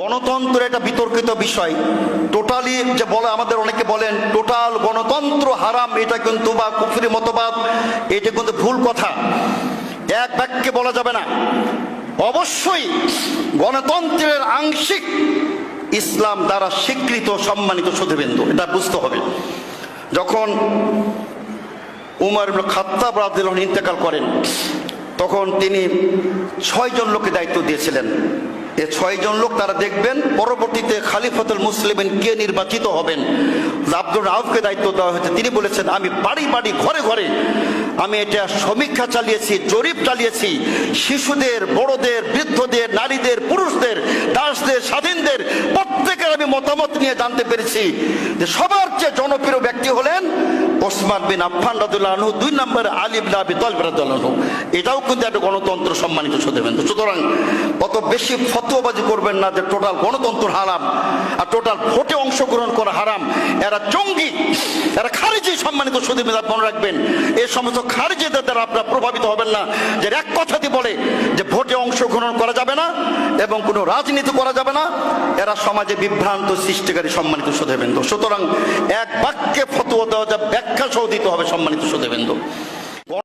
গণতন্ত্র এটা বিতর্কিত বিষয়। টোটালি যে বলে, আমাদের অনেকে বলেন টোটাল গণতন্ত্র হারাম, এটা কিন্তু বা কুফরি মতবাদ, এটা কিন্তু ভুল কথা। এক বাক্যে বলা যাবে না। অবশ্যই গণতন্ত্রের আংশিক ইসলাম দ্বারা স্বীকৃত সম্মানিত সুধীবৃন্দ, এটা বুঝতে হবে। যখন উমর খাত্তাব আনহু ইন্তেকাল করেন তখন তিনি ছয়জন লোককে দায়িত্ব দিয়েছিলেন। এ ছয়জন লোক তারা দেখবেন পরবর্তীতে খালিফাতুল মুসলিমিন কে নির্বাচিত হবেন? আব্দুল রাউফকে দায়িত্ব দেওয়া হয়েছে। তিনি বলেছেন, আমি বাড়ি বাড়ি, ঘরে ঘরে আমি এটা সমীক্ষা চালিয়েছি, জরিপ চালিয়েছি। শিশুদের, বড়দের, বৃদ্ধদের, নারীদের, পুরুষদের, দাসদের, স্বাধীনদের প্রত্যেকের আমি মতামত নিয়ে জানতে পেরেছি যে সবার চেয়ে জনপ্রিয় ওসমান বিন আফফান আনহু, দুই নম্বরে আলী বিন আবি তালিব আনহু। এটাও কিন্তু একটা গণতন্ত্র সম্মানিত সুদেবেন সুতরাং অত বেশি ফতোয়াবাজি করবেন না যে টোটাল গণতন্ত্র হারাম আর টোটাল ভোটে অংশগ্রহণ করা হারাম। এরা জঙ্গি, এরা খারিজি সম্মানিত সুদেবেন মনে রাখবেন, এই সমস্ত খারিজিদের দ্বারা আপনারা প্রভাবিত হবেন না। যে এক কথাতে বলে যে ভোটে অংশগ্রহণ করা যাবে না এবং কোনো রাজনীতি করা যাবে না। এরা সমাজে বিভ্রান্ত, সৃষ্টিকারী, সম্মানিত সুদেবেন্দু সুতরাং এক বাক্যে ফতুয়া দেওয়া যা ব্যাখ্যা সহ দিতে হবে সম্মানিত সুদেবেন্দ্র